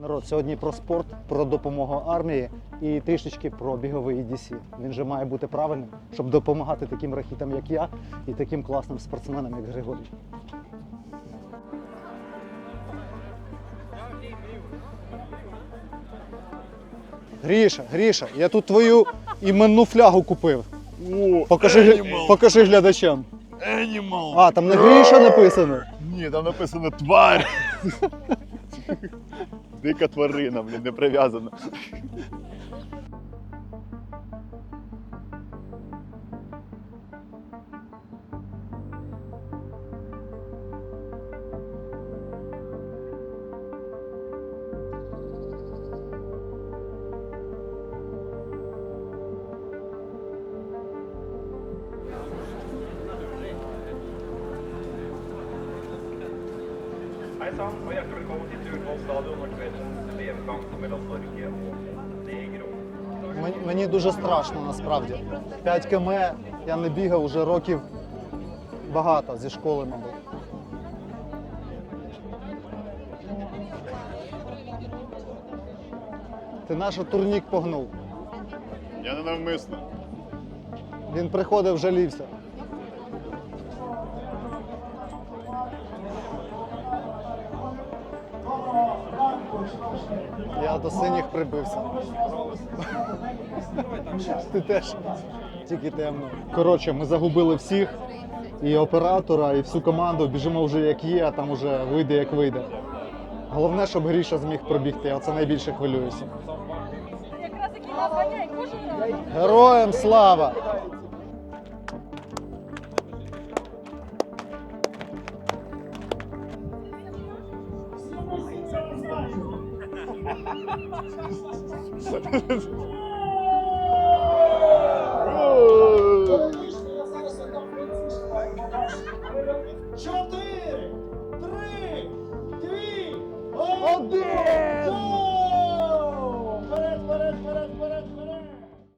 Народ, сьогодні про спорт, про допомогу армії і трішечки про біговий EDC. Він же має бути правильним, щоб допомагати таким рахітам, як я, і таким класним спортсменам, як Григорій. Гріша, Гріша, я тут твою іменну флягу купив. О, Покажи, Animal. покажи глядачам. Animal. А, там не Гріша написано. Ні, там написано тварь. Дика тварина, блін, не прив'язана. Hejsan och hjärtligt välkommen till Djurgårds stadion och kvällens elchanser mellan Norge och Negro. Мені, дуже страшно насправді. 5 км я не бігав уже років багато зі школи, мабуть. Ти наш турнік погнув. Я не навмисно. Він приходив, жалівся. Я до синіх прибився. Ти теж тільки темно. Коротше, ми загубили всіх, і оператора, і всю команду. Біжимо вже як є, а там вже вийде як вийде. Головне, щоб Гріша зміг пробігти, я це найбільше хвилююся. Героям слава! Чотири, три, дві, Один!